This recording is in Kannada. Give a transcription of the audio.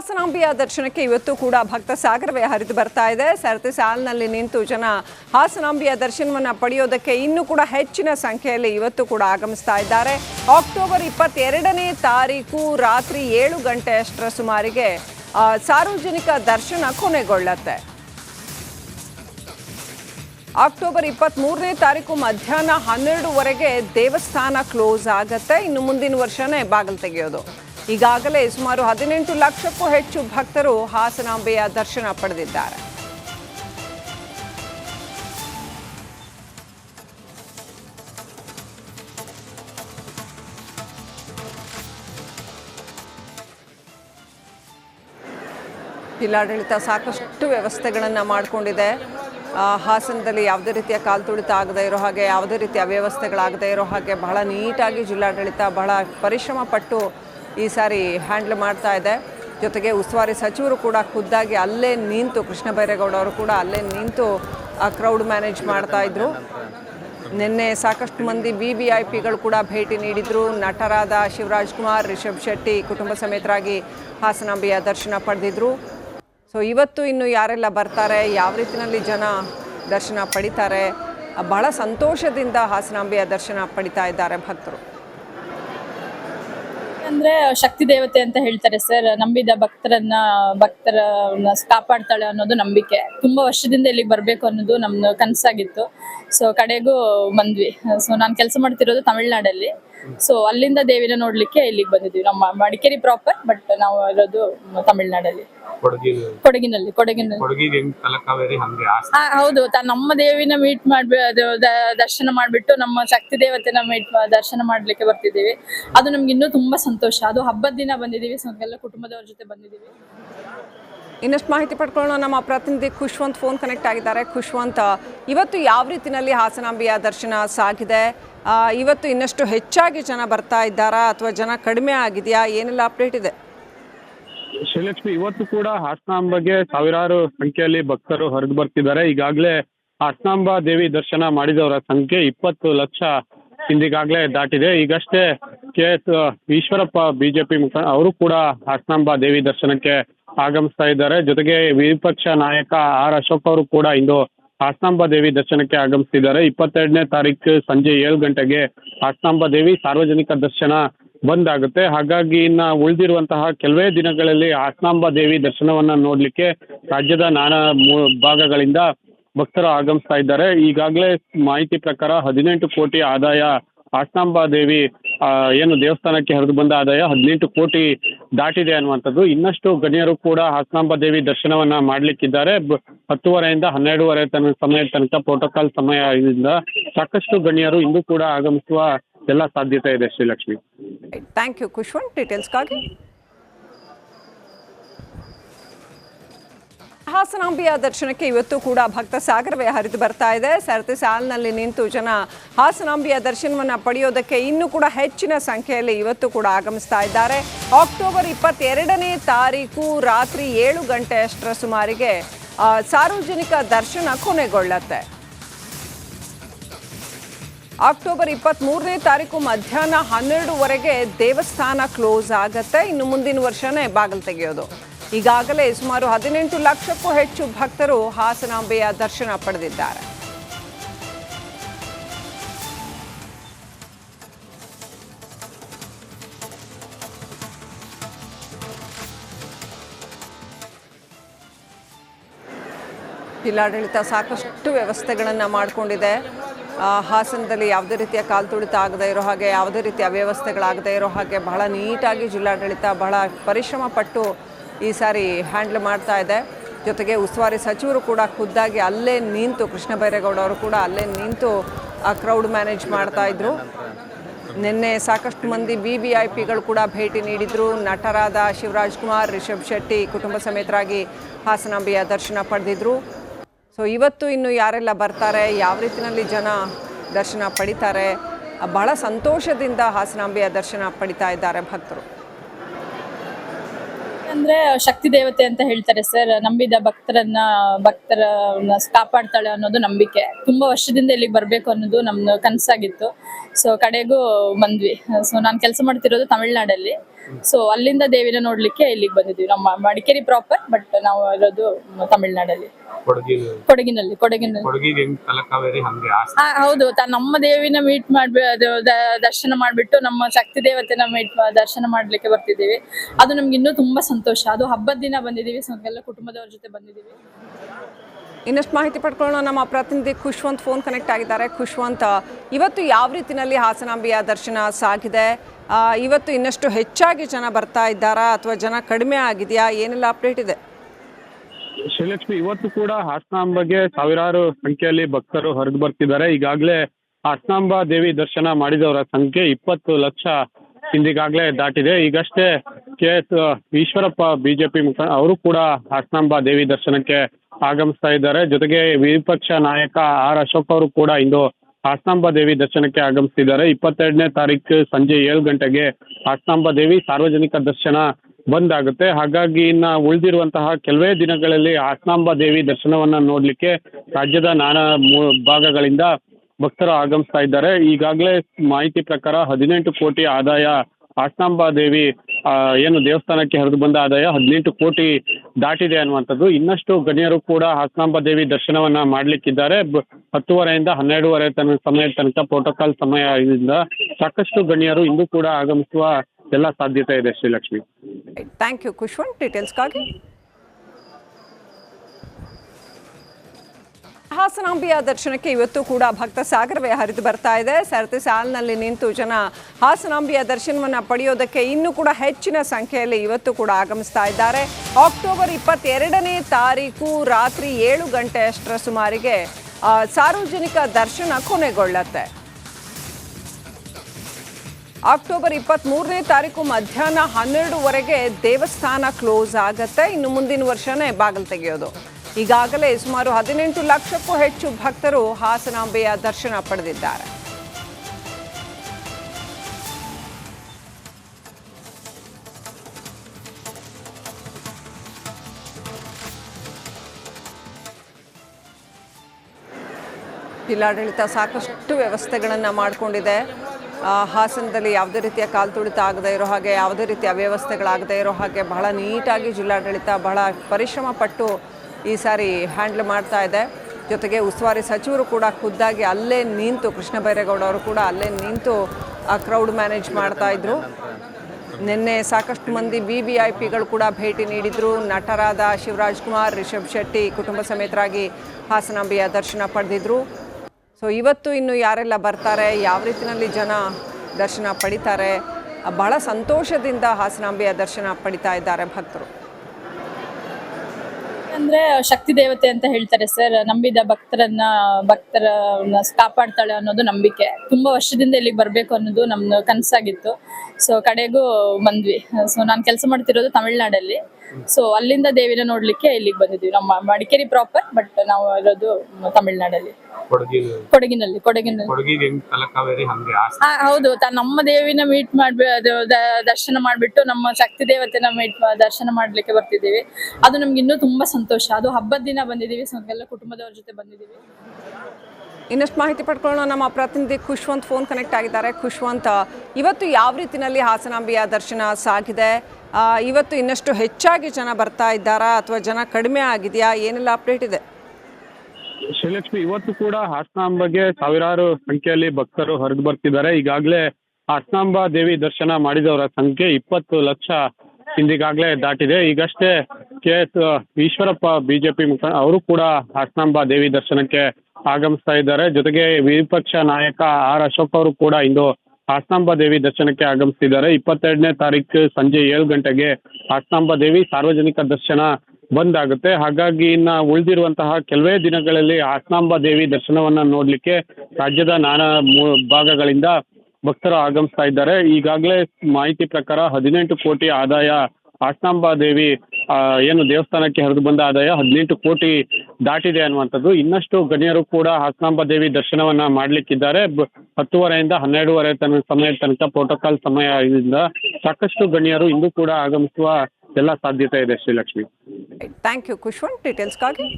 ಹಾಸನಾಂಬಿಯ ದರ್ಶನಕ್ಕೆ ಇವತ್ತು ಕೂಡ ಭಕ್ತ ಸಾಗರವೇ ಹರಿದು ಬರ್ತಾ ಇದೆ. ಸರತಿ ಸಾಲಿನಲ್ಲಿ ನಿಂತು ಜನ ಹಾಸನಾಂಬಿಯ ದರ್ಶನವನ್ನು ಪಡೆಯೋದಕ್ಕೆ ಇನ್ನೂ ಕೂಡ ಹೆಚ್ಚಿನ ಸಂಖ್ಯೆಯಲ್ಲಿ ಇವತ್ತು ಕೂಡ ಆಗಮಿಸ್ತಾ ಇದ್ದಾರೆ. ಅಕ್ಟೋಬರ್ ಇಪ್ಪತ್ತೆರಡನೇ ತಾರೀಕು ರಾತ್ರಿ ಏಳು ಗಂಟೆಯಷ್ಟರ ಸುಮಾರಿಗೆ ಆ, ಸಾರ್ವಜನಿಕ ದರ್ಶನ ಕೊನೆಗೊಳ್ಳುತ್ತೆ. ಅಕ್ಟೋಬರ್ ಇಪ್ಪತ್ತ್ ಮೂರನೇ ತಾರೀಕು ಮಧ್ಯಾಹ್ನ ಹನ್ನೆರಡುವರೆಗೆ ದೇವಸ್ಥಾನ ಕ್ಲೋಸ್ ಆಗತ್ತೆ. ಇನ್ನು ಮುಂದಿನ ವರ್ಷನೇ ಬಾಗಿಲು ತೆಗೆಯೋದು. ಈಗಾಗಲೇ ಸುಮಾರು ಹದಿನೆಂಟು ಲಕ್ಷಕ್ಕೂ ಹೆಚ್ಚು ಭಕ್ತರು ಹಾಸನಾಂಬೆಯ ದರ್ಶನ ಪಡೆದಿದ್ದಾರೆ. ಜಿಲ್ಲಾಡಳಿತ ಸಾಕಷ್ಟು ವ್ಯವಸ್ಥೆಗಳನ್ನು ಮಾಡಿಕೊಂಡಿದೆ. ಹಾಸನದಲ್ಲಿ ಯಾವುದೇ ರೀತಿಯ ಕಾಲು ತುಳಿತ ಆಗದೇ ಇರೋ ಹಾಗೆ, ಯಾವುದೇ ರೀತಿಯ ಅವ್ಯವಸ್ಥೆಗಳಾಗದೇ ಇರೋ ಹಾಗೆ ಬಹಳ ನೀಟಾಗಿ ಜಿಲ್ಲಾಡಳಿತ ಬಹಳ ಪರಿಶ್ರಮ ಪಟ್ಟು ಈ ಸಾರಿ ಹ್ಯಾಂಡ್ಲ್ ಮಾಡ್ತಾ ಇದೆ. ಜೊತೆಗೆ ಉಸ್ತುವಾರಿ ಸಚಿವರು ಕೂಡ ಖುದ್ದಾಗಿ ಅಲ್ಲೇ ನಿಂತು, ಕೃಷ್ಣ ಬೈರೇಗೌಡ ಅವರು ಕೂಡ ಅಲ್ಲೇ ನಿಂತು ಆ ಕ್ರೌಡ್ ಮ್ಯಾನೇಜ್ ಮಾಡ್ತಾ ಇದ್ರು. ನಿನ್ನೆ ಸಾಕಷ್ಟು ಮಂದಿ ಬಿ ವಿ ಐ ಪಿಗಳು ಕೂಡ ಭೇಟಿ ನೀಡಿದ್ರು. ನಟರಾದ ಶಿವರಾಜ್ ಕುಮಾರ್, ರಿಷಬ್ ಶೆಟ್ಟಿ ಕುಟುಂಬ ಸಮೇತರಾಗಿ ಹಾಸನಾಂಬೆಯ ದರ್ಶನ ಪಡೆದಿದ್ರು. ಸೊ ಇವತ್ತು ಇನ್ನು ಯಾರೆಲ್ಲ ಬರ್ತಾರೆ, ಯಾವ ರೀತಿಯಲ್ಲಿ ಜನ ದರ್ಶನ ಪಡಿತಾರೆ, ಬಹಳ ಸಂತೋಷದಿಂದ ಹಾಸನಾಂಬೆಯ ದರ್ಶನ ಪಡಿತಾ ಇದ್ದಾರೆ ಭಕ್ತರು. ಅಂದ್ರೆ ಶಕ್ತಿ ದೇವತೆ ಅಂತ ಹೇಳ್ತಾರೆ ಸರ್. ನಂಬಿದ ಭಕ್ತರನ್ನ ಭಕ್ತರ ಕಾಪಾಡ್ತಾಳೆ ಅನ್ನೋದು ನಂಬಿಕೆ. ತುಂಬಾ ವರ್ಷದಿಂದ ಇಲ್ಲಿಗೆ ಬರ್ಬೇಕು ಅನ್ನೋದು ನಮ್ದು ಕನಸಾಗಿತ್ತು. ಸೊ ಕಡೆಗೂ ಬಂದ್ವಿ. ಸೊ ನಾನು ಕೆಲಸ ಮಾಡ್ತಿರೋದು ತಮಿಳ್ನಾಡಲ್ಲಿ. ಸೊ ಅಲ್ಲಿಂದ ದೇವಿನ ನೋಡ್ಲಿಕ್ಕೆ ಇಲ್ಲಿಗೆ ಬಂದಿದ್ವಿ ನಮ್ಮ ಮಡಿಕೇರಿ ಪ್ರಾಪರ್ ಬಟ್ ನಾವು ಇರೋದು ತಮಿಳ್ನಾಡಲ್ಲಿ. ಕೊಡಗಿನಲ್ಲಿ. ಕೊಡಗಿನಲ್ಲಿ ಕೊಡಗಿಗೆ ತಲಕಾವೇರಿ ಹಂಗೆ ಆ, ಹೌದು. ತ- ನಮ್ಮ ದೇವಿನ ಮೀಟ್ ಮಾಡ್ಬಿ ಅದು ದರ್ಶನ ಮಾಡ್ಬಿಟ್ಟು ನಮ್ಮ ಶಕ್ತಿ ದೇವತೆನ ಮೀಟ್ ದರ್ಶನ ಮಾಡ್ಲಿಕ್ಕೆ ಬರ್ತಿದ್ದೀವಿ. ಅದು ನಮ್ಗೆ ಇನ್ನೂ ತುಂಬಾ ಸಂತೋಷ. ಅದು ಹಬ್ಬದ ದಿನ ಬಂದಿದ್ದೀವಿ. ಎಲ್ಲ ಕುಟುಂಬದವ್ರ ಜೊತೆ ಬಂದಿದ್ದೀವಿ. ಇನ್ನಷ್ಟು ಮಾಹಿತಿ ಪಡ್ಕೊಳ್ಳೋಣ. ನಮ್ಮ ಪ್ರತಿನಿಧಿ ಖುಷ್ವಂತ್ ಫೋನ್ ಕನೆಕ್ಟ್ ಆಗಿದ್ದಾರೆ. ಖುಷ್ವಂತ್ ಇವತ್ತು ಯಾವ ರೀತಿಯಲ್ಲಿ ಹಾಸನಾಂಬೆಯ ದರ್ಶನ ಸಾಗಿದೆ? ಇವತ್ತು ಇನ್ನಷ್ಟು ಹೆಚ್ಚಾಗಿ ಜನ ಬರ್ತಾ ಇದ್ದಾರಾ ಅಥವಾ ಜನ ಕಡಿಮೆ ಆಗಿದೆಯಾ? ಏನೆಲ್ಲ ಅಪ್ಡೇಟ್ ಇದೆ? ಶ್ರೀಲಕ್ಷ್ಮಿ ಇವತ್ತು ಕೂಡ ಹಾಸನಾಂಬಗೆ ಸಾವಿರಾರು ಸಂಖ್ಯೆಯಲ್ಲಿ ಭಕ್ತರು ಹರಿದು ಬರ್ತಿದ್ದಾರೆ. ಈಗಾಗಲೇ ಹಾಸನಾಂಬ ದೇವಿ ದರ್ಶನ ಮಾಡಿದವರ ಸಂಖ್ಯೆ ಇಪ್ಪತ್ತು ಲಕ್ಷ ಹಿಂದಿಗಾಗಲೇ ದಾಟಿದೆ. ಈಗಷ್ಟೇ ಕೆ ಎಸ್ ಈಶ್ವರಪ್ಪ ಬಿಜೆಪಿ ಮುಖ ಅವರು ಕೂಡ ಹಾಸನಾಂಬ ದೇವಿ ದರ್ಶನಕ್ಕೆ ಆಗಮಿಸ್ತಾ ಇದ್ದಾರೆ. ಜೊತೆಗೆ ವಿಪಕ್ಷ ನಾಯಕ ಆರ್ ಅಶೋಕ್ ಅವರು ಕೂಡ ಇಂದು ಹಾಸನಾಂಬ ದೇವಿ ದರ್ಶನಕ್ಕೆ ಆಗಮಿಸ್ತಿದ್ದಾರೆ. ಇಪ್ಪತ್ತೆರಡನೇ ತಾರೀಕು ಸಂಜೆ ಏಳು ಗಂಟೆಗೆ ಹಾಸನಾಂಬ ದೇವಿ ಸಾರ್ವಜನಿಕ ದರ್ಶನ ಬಂದ್ ಆಗುತ್ತೆ ಹಾಗಾಗಿ ಇನ್ನ ಉಳಿದಿರುವಂತಹ ಕೆಲವೇ ದಿನಗಳಲ್ಲಿ ಹಾಸನಾಂಬ ದೇವಿ ದರ್ಶನವನ್ನ ನೋಡ್ಲಿಕ್ಕೆ ರಾಜ್ಯದ ನಾನಾ ಭಾಗಗಳಿಂದ ಭಕ್ತರು ಆಗಮಿಸ್ತಾ ಇದ್ದಾರೆ. ಈಗಾಗಲೇ ಮಾಹಿತಿ ಪ್ರಕಾರ ಹದಿನೆಂಟು ಕೋಟಿ ಆದಾಯ ಹಾಸನಾಂಬ ದೇವಿ ಏನು ದೇವಸ್ಥಾನಕ್ಕೆ ಹರಿದು ಬಂದ ಆದಾಯ ಹದಿನೆಂಟು ಕೋಟಿ ದಾಟಿದೆ ಅನ್ನುವಂಥದ್ದು. ಇನ್ನಷ್ಟು ಗಣ್ಯರು ಕೂಡ ಹಾಸನಾಂಬ ದೇವಿ ದರ್ಶನವನ್ನ ಮಾಡ್ಲಿಕ್ಕಿದ್ದಾರೆ. ಹತ್ತುವರೆಯಿಂದ ಹನ್ನೆರಡುವರೆ ತನ, ಸಮಯ ತನಕ ಪ್ರೋಟೋಕಾಲ್ ಸಮಯದಿಂದ ಸಾಕಷ್ಟು ಗಣ್ಯರು ಇಂದು ಕೂಡ ಆಗಮಿಸುವ ಎಲ್ಲ ಸಾಧ್ಯತೆ ಇದೆ ಶ್ರೀಲಕ್ಷ್ಮಿ. ಥ್ಯಾಂಕ್ ಯು ಖುಷ್ವಂತ್ ಡೀಟೇಲ್ಸ್ಗಾಗಿ ಹಾಸನಾಂಬೆಯ ದರ್ಶನಕ್ಕೆ ಇವತ್ತು ಕೂಡ ಭಕ್ತ ಸಾಗರವೇ ಹರಿದು ಬರ್ತಾ ಇದೆ. ಸರತಿ ಸಾಲಿನಲ್ಲಿ ನಿಂತು ಜನ ಹಾಸನಾಂಬಿಯ ದರ್ಶನವನ್ನು ಪಡೆಯೋದಕ್ಕೆ ಇನ್ನೂ ಕೂಡ ಹೆಚ್ಚಿನ ಸಂಖ್ಯೆಯಲ್ಲಿ ಇವತ್ತು ಕೂಡ ಆಗಮಿಸ್ತಾ ಇದ್ದಾರೆ. ಅಕ್ಟೋಬರ್ ಇಪ್ಪತ್ತೆರಡನೇ ತಾರೀಕು ರಾತ್ರಿ ಏಳು ಗಂಟೆಯಷ್ಟರ ಸುಮಾರಿಗೆ ಸಾರ್ವಜನಿಕ ದರ್ಶನ ಕೊನೆಗೊಳ್ಳುತ್ತೆ. ಅಕ್ಟೋಬರ್ ಇಪ್ಪತ್ತ್ ಮೂರನೇ ತಾರೀಕು ಮಧ್ಯಾಹ್ನ ಹನ್ನೆರಡುವರೆಗೆ ದೇವಸ್ಥಾನ ಕ್ಲೋಸ್ ಆಗತ್ತೆ. ಇನ್ನು ಮುಂದಿನ ವರ್ಷನೇ ಬಾಗಿಲು ತೆಗೆಯೋದು. ಈಗಾಗಲೇ ಸುಮಾರು ಹದಿನೆಂಟು ಲಕ್ಷಕ್ಕೂ ಹೆಚ್ಚು ಭಕ್ತರು ಹಾಸನಾಂಬೆಯ ದರ್ಶನ ಪಡೆದಿದ್ದಾರೆ. ಜಿಲ್ಲಾಡಳಿತ ಸಾಕಷ್ಟು ವ್ಯವಸ್ಥೆಗಳನ್ನು ಮಾಡಿಕೊಂಡಿದೆ. ಹಾಸನದಲ್ಲಿ ಯಾವುದೇ ರೀತಿಯ ಕಾಲು ತುಳಿತ ಆಗದೇ ಇರೋ ಹಾಗೆ, ಯಾವುದೇ ರೀತಿಯ ಅವ್ಯವಸ್ಥೆಗಳಾಗದೇ ಇರೋ ಹಾಗೆ ಬಹಳ ನೀಟಾಗಿ ಜಿಲ್ಲಾಡಳಿತ ಬಹಳ ಪರಿಶ್ರಮ ಪಟ್ಟು ಈ ಸಾರಿ ಹ್ಯಾಂಡ್ಲ್ ಮಾಡ್ತಾ ಇದೆ. ಜೊತೆಗೆ ಉಸ್ತುವಾರಿ ಸಚಿವರು ಕೂಡ ಖುದ್ದಾಗಿ ಅಲ್ಲೇ ನಿಂತು, ಕೃಷ್ಣ ಬೈರೇಗೌಡ ಅವರು ಕೂಡ ಅಲ್ಲೇ ನಿಂತು ಆ ಕ್ರೌಡ್ ಮ್ಯಾನೇಜ್ ಮಾಡ್ತಾ ಇದ್ರು. ನಿನ್ನೆ ಸಾಕಷ್ಟು ಮಂದಿ ಬಿ ಬಿ ಐ ಪಿಗಳು ಕೂಡ ಭೇಟಿ ನೀಡಿದ್ರು. ನಟರಾದ ಶಿವರಾಜ್ ಕುಮಾರ್, ರಿಷಬ್ ಶೆಟ್ಟಿ ಕುಟುಂಬ ಸಮೇತರಾಗಿ ಹಾಸನಾಂಬೆಯ ದರ್ಶನ ಪಡೆದಿದ್ರು. ಸೊ ಇವತ್ತು ಇನ್ನು ಯಾರೆಲ್ಲ ಬರ್ತಾರೆ, ಯಾವ ರೀತಿಯಲ್ಲಿ ಜನ ದರ್ಶನ ಪಡಿತಾರೆ, ಬಹಳ ಸಂತೋಷದಿಂದ ಹಾಸನಾಂಬೆಯ ದರ್ಶನ ಪಡಿತಾ ಇದ್ದಾರೆ ಭಕ್ತರು. ಅಂದ್ರೆ ಶಕ್ತಿ ದೇವತೆ ಅಂತ ಹೇಳ್ತಾರೆ ಸರ್. ನಂಬಿದ ಭಕ್ತರನ್ನ ಭಕ್ತರ ಕಾಪಾಡ್ತಾಳೆ ಅನ್ನೋದು ನಂಬಿಕೆ. ತುಂಬಾ ವರ್ಷದಿಂದ ಇಲ್ಲಿಗೆ ಬರ್ಬೇಕು ಅನ್ನೋದು ನಮ್ದು ಕನಸಾಗಿತ್ತು. ಸೊ ಕಡೆಗೂ ಬಂದ್ವಿ. ಸೊ ನಾನು ಕೆಲಸ ಮಾಡ್ತಿರೋದು ತಮಿಳ್ನಾಡಲ್ಲಿ. ಸೊ ಅಲ್ಲಿಂದ ದೇವಿನ ನೋಡ್ಲಿಕ್ಕೆ ಇಲ್ಲಿಗೆ ಬಂದಿದ್ದೀವಿ. ನಮ್ಮ ಮಡಿಕೇರಿ ಪ್ರಾಪರ್ ಬಟ್ ನಾವು ಇರೋದು ತಮಿಳ್ನಾಡಲ್ಲಿ. ಕೊಡಗಿ ಕೊಡಗಿನಲ್ಲಿ ಕೊಡಗಿನಲ್ಲಿ. ಹೌದು. ನಮ್ಮ ದೇವಿನ ಮೀಟ್ ಮಾಡ್ ದರ್ಶನ ಮಾಡ್ಬಿಟ್ಟು ನಮ್ಮ ಶಕ್ತಿ ದೇವತೆನ ಮೀಟ್ ದರ್ಶನ ಮಾಡ್ಲಿಕ್ಕೆ ಬರ್ತಿದ್ದೀವಿ. ಅದು ನಮ್ಗೆ ಇನ್ನೂ ತುಂಬಾ ಸಂತೋಷ. ಅದು ಹಬ್ಬದ ದಿನ ಬಂದಿದ್ದೀವಿ. ಎಲ್ಲ ಕುಟುಂಬದವ್ರ ಜೊತೆ ಬಂದಿದ್ದೀವಿ. ಇನ್ನಷ್ಟು ಮಾಹಿತಿ ಪಡ್ಕೊಳ್ಳೋಣ. ನಮ್ಮ ಪ್ರತಿನಿಧಿ ಖುಷ್ವಂತ್ ಫೋನ್ ಕನೆಕ್ಟ್ ಆಗಿದ್ದಾರೆ. ಖುಷ್ವಂತ್ ಇವತ್ತು ಯಾವ ರೀತಿನಲ್ಲಿ ಹಾಸನಾಂಬಿಯ ದರ್ಶನ ಸಾಗಿದೆ? ಇವತ್ತು ಇನ್ನಷ್ಟು ಹೆಚ್ಚಾಗಿ ಜನ ಬರ್ತಾ ಇದ್ದಾರಾ ಅಥವಾ ಜನ ಕಡಿಮೆ ಆಗಿದೆಯಾ? ಏನೆಲ್ಲ ಅಪ್ಡೇಟ್ ಇದೆ? ಶ್ರೀಲಕ್ಷ್ಮಿ ಇವತ್ತು ಕೂಡ ಹಾಸನಾಂಬಗೆ ಸಾವಿರಾರು ಸಂಖ್ಯೆಯಲ್ಲಿ ಭಕ್ತರು ಹೊರಗೆ ಬರ್ತಿದ್ದಾರೆ. ಈಗಾಗಲೇ ಹಾಸನಾಂಬ ದೇವಿ ದರ್ಶನ ಮಾಡಿದವರ ಸಂಖ್ಯೆ ಇಪ್ಪತ್ತು ಲಕ್ಷ ಹಿಂದಿಗಾಗಲೇ ದಾಟಿದೆ. ಈಗಷ್ಟೇ ಕೆ ಎಸ್ ಈಶ್ವರಪ್ಪ, ಬಿಜೆಪಿ ಮುಖ ಅವರು ಕೂಡ ಹಾಸನಾಂಬ ದೇವಿ ದರ್ಶನಕ್ಕೆ ಆಗಮಿಸ್ತಾ ಇದ್ದಾರೆ. ಜೊತೆಗೆ ವಿಪಕ್ಷ ನಾಯಕ ಆರ್ ಅಶೋಕ್ ಅವರು ಕೂಡ ಇಂದು ಹಾಸನಾಂಬ ದೇವಿ ದರ್ಶನಕ್ಕೆ ಆಗಮಿಸ್ತಿದ್ದಾರೆ. ಇಪ್ಪತ್ತೆರಡನೇ ತಾರೀಕು ಸಂಜೆ ಏಳು ಗಂಟೆಗೆ ಹಾಸನಾಂಬ ದೇವಿ ಸಾರ್ವಜನಿಕ ದರ್ಶನ ಬಂದ್ ಆಗುತ್ತೆ ಹಾಗಾಗಿ ಇನ್ನ ಉಳಿದಿರುವಂತಹ ಕೆಲವೇ ದಿನಗಳಲ್ಲಿ ಹಾಸನಾಂಬ ದೇವಿ ದರ್ಶನವನ್ನ ನೋಡ್ಲಿಕ್ಕೆ ರಾಜ್ಯದ ನಾನಾ ಭಾಗಗಳಿಂದ ಭಕ್ತರು ಆಗಮಿಸ್ತಾ ಇದ್ದಾರೆ. ಈಗಾಗಲೇ ಮಾಹಿತಿ ಪ್ರಕಾರ ಹದಿನೆಂಟು ಕೋಟಿ ಆದಾಯ ಹಾಸನಾಂಬ ದೇವಿ ಏನು ದೇವಸ್ಥಾನಕ್ಕೆ ಹರಿದು ಬಂದ ಆದಾಯ ಹದಿನೆಂಟು ಕೋಟಿ ದಾಟಿದೆ ಅನ್ನುವಂಥದ್ದು. ಇನ್ನಷ್ಟು ಗಣ್ಯರು ಕೂಡ ಹಾಸನಾಂಬ ದೇವಿ ದರ್ಶನವನ್ನ ಮಾಡ್ಲಿಕ್ಕಿದ್ದಾರೆ. ಹತ್ತುವರೆಯಿಂದ ಹನ್ನೆರಡುವರೆ ತನ, ಸಮಯ ತನಕ ಪ್ರೋಟೋಕಾಲ್ ಸಮಯ ಇದರಿಂದ ಸಾಕಷ್ಟು ಗಣ್ಯರು ಇಂದು ಕೂಡ ಆಗಮಿಸುವ ಎಲ್ಲ ಸಾಧ್ಯತೆ ಇದೆ ಶ್ರೀಲಕ್ಷ್ಮಿ. ಥ್ಯಾಂಕ್ ಯು ಖುಷ್ವಂತ್ ಡೀಟೇಲ್ಸ್ಗಾಗಿ ಹಾಸನಾಂಬಿಯ ದರ್ಶನಕ್ಕೆ ಇವತ್ತು ಕೂಡ ಭಕ್ತ ಸಾಗರವೇ ಹರಿದು ಬರ್ತಾ ಇದೆ. ಸರತಿ ಸಾಲಿನಲ್ಲಿ ನಿಂತು ಜನ ಹಾಸನಾಂಬಿಯ ದರ್ಶನವನ್ನು ಪಡೆಯೋದಕ್ಕೆ ಇನ್ನೂ ಕೂಡ ಹೆಚ್ಚಿನ ಸಂಖ್ಯೆಯಲ್ಲಿ ಇವತ್ತು ಕೂಡ ಆಗಮಿಸ್ತಾ ಇದ್ದಾರೆ. ಅಕ್ಟೋಬರ್ ಇಪ್ಪತ್ತೆರಡನೇ ತಾರೀಕು ರಾತ್ರಿ ಏಳು ಗಂಟೆಯಷ್ಟರ ಸುಮಾರಿಗೆ ಸಾರ್ವಜನಿಕ ದರ್ಶನ ಕೊನೆಗೊಳ್ಳುತ್ತೆ. ಅಕ್ಟೋಬರ್ ಇಪ್ಪತ್ತ್ಮೂರನೇ ತಾರೀಕು ಮಧ್ಯಾಹ್ನ ಹನ್ನೆರಡುವರೆಗೆ ದೇವಸ್ಥಾನ ಕ್ಲೋಸ್ ಆಗುತ್ತೆ. ಇನ್ನು ಮುಂದಿನ ವರ್ಷನೇ ಬಾಗಿಲು ತೆಗೆಯೋದು. ಈಗಾಗಲೇ ಸುಮಾರು ಹದಿನೆಂಟು ಲಕ್ಷಕ್ಕೂ ಹೆಚ್ಚು ಭಕ್ತರು ಹಾಸನಾಂಬೆಯ ದರ್ಶನ ಪಡೆದಿದ್ದಾರೆ. ಜಿಲ್ಲಾಡಳಿತ ಸಾಕಷ್ಟು ವ್ಯವಸ್ಥೆಗಳನ್ನು ಮಾಡಿಕೊಂಡಿದೆ. ಹಾಸನದಲ್ಲಿ ಯಾವುದೇ ರೀತಿಯ ಕಾಲು ತುಳಿತ ಆಗದೇ ಇರೋ ಹಾಗೆ, ಯಾವುದೇ ರೀತಿಯ ಅವ್ಯವಸ್ಥೆಗಳಾಗದೇ ಇರೋ ಹಾಗೆ ಬಹಳ ನೀಟಾಗಿ ಜಿಲ್ಲಾಡಳಿತ ಬಹಳ ಪರಿಶ್ರಮ ಪಟ್ಟು ಈ ಸಾರಿ ಹ್ಯಾಂಡ್ಲ್ ಮಾಡ್ತಾ ಇದೆ. ಜೊತೆಗೆ ಉಸ್ತುವಾರಿ ಸಚಿವರು ಕೂಡ ಖುದ್ದಾಗಿ ಅಲ್ಲೇ ನಿಂತು, ಕೃಷ್ಣ ಬೈರೇಗೌಡ ಅವರು ಕೂಡ ಅಲ್ಲೇ ನಿಂತು ಆ ಕ್ರೌಡ್ ಮ್ಯಾನೇಜ್ ಮಾಡ್ತಾ ಇದ್ರು. ನಿನ್ನೆ ಸಾಕಷ್ಟು ಮಂದಿ ವಿ ವಿ ಐ ಪಿಗಳು ಕೂಡ ಭೇಟಿ ನೀಡಿದ್ರು. ನಟರಾದ ಶಿವರಾಜ್ ಕುಮಾರ್, ರಿಷಬ್ ಶೆಟ್ಟಿ ಕುಟುಂಬ ಸಮೇತರಾಗಿ ಹಾಸನಾಂಬಿಯ ದರ್ಶನ ಪಡೆದಿದ್ರು. ಸೊ ಇವತ್ತು ಇನ್ನು ಯಾರೆಲ್ಲ ಬರ್ತಾರೆ, ಯಾವ ರೀತಿಯಲ್ಲಿ ಜನ ದರ್ಶನ ಪಡಿತಾರೆ, ಬಹಳ ಸಂತೋಷದಿಂದ ಹಾಸನಾಂಬಿಯ ದರ್ಶನ ಪಡಿತಾ ಇದ್ದಾರೆ ಭಕ್ತರು. ಅಂದ್ರೆ ಶಕ್ತಿ ದೇವತೆ ಅಂತ ಹೇಳ್ತಾರೆ ಸರ್. ನಂಬಿದ ಭಕ್ತರನ್ನ ಭಕ್ತರ ಕಾಪಾಡ್ತಾಳೆ ಅನ್ನೋದು ನಂಬಿಕೆ. ತುಂಬಾ ವರ್ಷದಿಂದ ಇಲ್ಲಿಗೆ ಬರ್ಬೇಕು ಅನ್ನೋದು ನಮ್ದು ಕನಸಾಗಿತ್ತು. ಸೊ ಕಡೆಗೂ ಬಂದ್ವಿ. ಸೊ ನಾನು ಕೆಲಸ ಮಾಡ್ತಿರೋದು ತಮಿಳ್ನಾಡಲ್ಲಿ. ಸೊ ಅಲ್ಲಿಂದ ದೇವಿನ ನೋಡ್ಲಿಕ್ಕೆ ಇಲ್ಲಿಗೆ ಬಂದಿದ್ವಿ ನಮ್ಮ ಮಡಿಕೇರಿ ಪ್ರಾಪರ್ ಬಟ್ ನಾವು ಇರೋದು ತಮಿಳ್ನಾಡಲ್ಲಿ. ಕೊಡಗಿ ಕೊಡಗಿನಲ್ಲಿ ಕೊಡಗಿನಲ್ಲಿ. ಹೌದು. ನಮ್ಮ ದೇವಿನ ಮೀಟ್ ಮಾಡ್ಬಿ ದರ್ಶನ ಮಾಡ್ಬಿಟ್ಟು ನಮ್ಮ ಶಕ್ತಿ ದೇವತೆನ ಮೀಟ್ ದರ್ಶನ ಮಾಡ್ಲಿಕ್ಕೆ ಬರ್ತಿದ್ದೀವಿ. ಅದು ನಮ್ಗೆ ಇನ್ನೂ ತುಂಬಾ ಸಂತೋಷ. ಅದು ಹಬ್ಬದ ದಿನ ಬಂದಿದ್ದೀವಿ. ಎಲ್ಲ ಕುಟುಂಬದವ್ರ ಜೊತೆ ಬಂದಿದ್ದೀವಿ. ಇನ್ನಷ್ಟು ಮಾಹಿತಿ ಪಡ್ಕೊಳ್ಳೋಣ. ನಮ್ಮ ಪ್ರತಿನಿಧಿ ಖುಷ್ವಂತ್ ಫೋನ್ ಕನೆಕ್ಟ್ ಆಗಿದ್ದಾರೆ. ಖುಷ್ವಂತ್ ಇವತ್ತು ಯಾವ ರೀತಿಯಲ್ಲಿ ಹಾಸನಾಂಬಿಯ ದರ್ಶನ ಸಾಗಿದೆ? ಇವತ್ತು ಇನ್ನಷ್ಟು ಹೆಚ್ಚಾಗಿ ಜನ ಬರ್ತಾ ಇದ್ದಾರಾ ಅಥವಾ ಜನ ಕಡಿಮೆ ಆಗಿದೆಯಾ? ಏನೆಲ್ಲ ಅಪ್ಡೇಟ್ ಇದೆ? ಶ್ರೀಲಕ್ಷ್ಮಿ ಇವತ್ತು ಕೂಡ ಹಾಸನಾಂಬಗೆ ಸಾವಿರಾರು ಸಂಖ್ಯೆಯಲ್ಲಿ ಭಕ್ತರು ಹರಿದು ಬರ್ತಿದ್ದಾರೆ. ಈಗಾಗಲೇ ಹಾಸನಾಂಬ ದೇವಿ ದರ್ಶನ ಮಾಡಿದವರ ಸಂಖ್ಯೆ ಇಪ್ಪತ್ತು ಲಕ್ಷ ಇಂದಿಗಾಗಲೇ ದಾಟಿದೆ. ಈಗಷ್ಟೇ ಕೆ ಎಸ್ ಈಶ್ವರಪ್ಪ, ಬಿಜೆಪಿ ಮುಖ ಅವರು ಕೂಡ ಹಾಸನಾಂಬ ದೇವಿ ದರ್ಶನಕ್ಕೆ ಆಗಮಿಸ್ತಾ ಇದ್ದಾರೆ. ಜೊತೆಗೆ ವಿಪಕ್ಷ ನಾಯಕ ಆರ್ ಅಶೋಕ್ ಅವರು ಕೂಡ ಇಂದು ಹಾಸನಾಂಬ ದೇವಿ ದರ್ಶನಕ್ಕೆ ಆಗಮಿಸ್ತಿದ್ದಾರೆ. ಇಪ್ಪತ್ತೆರಡನೇ ತಾರೀಕು ಸಂಜೆ ಏಳು ಗಂಟೆಗೆ ಹಾಸನಾಂಬ ದೇವಿ ಸಾರ್ವಜನಿಕ ದರ್ಶನ ಬಂದ್ ಆಗುತ್ತೆ ಹಾಗಾಗಿ ಇನ್ನ ಉಳಿದಿರುವಂತಹ ಕೆಲವೇ ದಿನಗಳಲ್ಲಿ ಹಾಸನಾಂಬ ದೇವಿ ದರ್ಶನವನ್ನ ನೋಡ್ಲಿಕ್ಕೆ ರಾಜ್ಯದ ನಾನಾ ಭಾಗಗಳಿಂದ ಭಕ್ತರು ಆಗಮಿಸ್ತಾ ಇದ್ದಾರೆ. ಈಗಾಗಲೇ ಮಾಹಿತಿ ಪ್ರಕಾರ ಹದಿನೆಂಟು ಕೋಟಿ ಆದಾಯ ಹಾಸನಾಂಬ ದೇವಿ ಏನು ದೇವಸ್ಥಾನಕ್ಕೆ ಹರಿದು ಬಂದ ಆದಾಯ ಹದಿನೆಂಟು ಕೋಟಿ ದಾಟಿದೆ ಅನ್ನುವಂಥದ್ದು. ಇನ್ನಷ್ಟು ಗಣ್ಯರು ಕೂಡ ಹಾಸನಾಂಬ ದೇವಿ ದರ್ಶನವನ್ನ ಮಾಡ್ಲಿಕ್ಕಿದ್ದಾರೆ. ಹತ್ತುವರೆಯಿಂದ ಹನ್ನೆರಡುವರೆ ತನ, ಸಮಯ ತನಕ ಪ್ರೋಟೋಕಾಲ್ ಸಮಯ ಇದರಿಂದ ಸಾಕಷ್ಟು ಗಣ್ಯರು ಇಂದು ಕೂಡ ಆಗಮಿಸುವ ಎಲ್ಲ ಸಾಧ್ಯತೆ ಇದೆ ಶ್ರೀಲಕ್ಷ್ಮಿ. Thank you Khushwant ಡೀಟೇಲ್ಸ್ಗಾಗಿ